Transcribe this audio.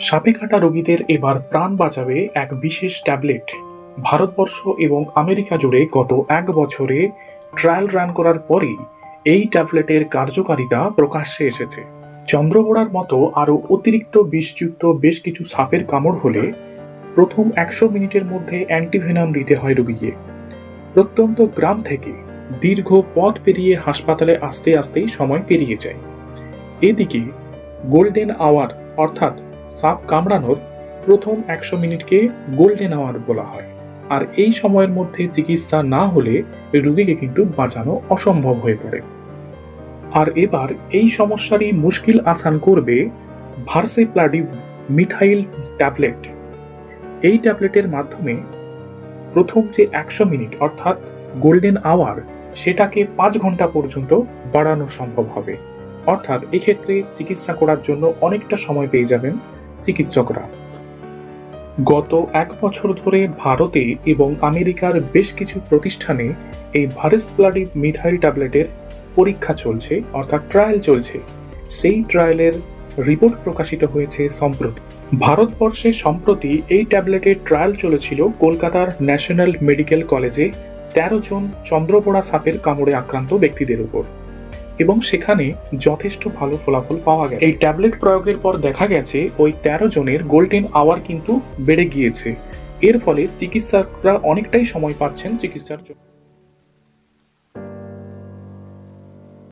সাপে কাটা রোগীদের এবার প্রাণ বাঁচাবে এক বিশেষ ট্যাবলেট। ভারতবর্ষ এবং আমেরিকা জুড়ে গত এক বছরে ট্রায়াল রান করার পরেই এই ট্যাবলেটের কার্যকারিতা প্রকাশ্যে এসেছে। চন্দ্রগোড়ার মতো আরও অতিরিক্ত বিষযুক্ত বেশ কিছু সাপের কামড় হলে প্রথম একশো মিনিটের মধ্যে অ্যান্টিভেনাম দিতে হয় রোগীকে। প্রত্যন্ত গ্রাম থেকে দীর্ঘ পথ পেরিয়ে হাসপাতালে আসতে আসতেই সময় পেরিয়ে যায়। এদিকে গোল্ডেন আওয়ার অর্থাৎ সাপ কামড়ানোর প্রথম একশো মিনিটকে গোল্ডেন আওয়ার বলা হয়। আর এই সময়ের মধ্যে চিকিৎসা না হলে রোগীকে কিন্তু বাঁচানো অসম্ভব হয়ে পড়ে। আর এবার এই সমস্যারই মুশকিল আসান করবে ভার্সেপ্লাডিভ মিথাইল ট্যাবলেট। এই ট্যাবলেটের মাধ্যমে প্রথম যে একশো মিনিট অর্থাৎ গোল্ডেন আওয়ার, সেটাকে পাঁচ ঘণ্টা পর্যন্ত বাড়ানো সম্ভব হবে। অর্থাৎ এক্ষেত্রে চিকিৎসা করার জন্য অনেকটা সময় পেয়ে যাবেন। চিকিৎসকরা। গত এক বছর ধরে ভারতে এবং আমেরিকার বেশ কিছু প্রতিষ্ঠানে এই ভারিস ভারিসপ্লাডিভ মিথাইল ট্যাবলেটের পরীক্ষা চলছে, অর্থাৎ ট্রায়াল চলছে। সেই ট্রায়ালের রিপোর্ট প্রকাশিত হয়েছে সম্প্রতি। ভারতবর্ষে সম্প্রতি এই ট্যাবলেটের ট্রায়াল চলেছিল কলকাতার ন্যাশনাল মেডিকেল কলেজে তেরো জন চন্দ্রপোড়া সাপের কামড়ে আক্রান্ত ব্যক্তিদের উপর। এবং সেখানে যথেষ্ট ভালো ফলাফল পাওয়া গেছে। এই ট্যাবলেট প্রয়োগের পর দেখা গেছে, ওই তেরো জনের গোল্ডেন আওয়ার কিন্তু বেড়ে গিয়েছে। এর ফলে চিকিৎসকরা অনেকটাই সময় পাচ্ছেন চিকিৎসার জন্য।